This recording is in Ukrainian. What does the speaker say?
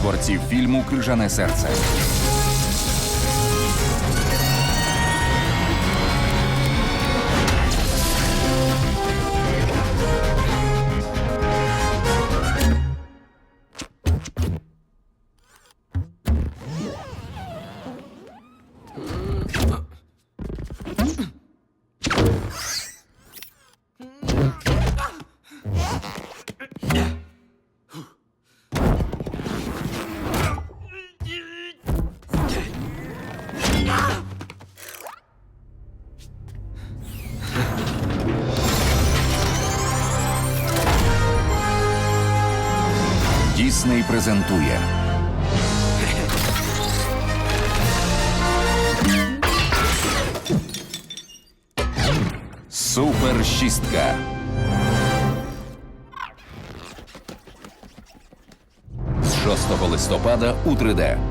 творців фільму Крижане серце. Дісней презентує Супер шістка. З 6 листопада у 3D.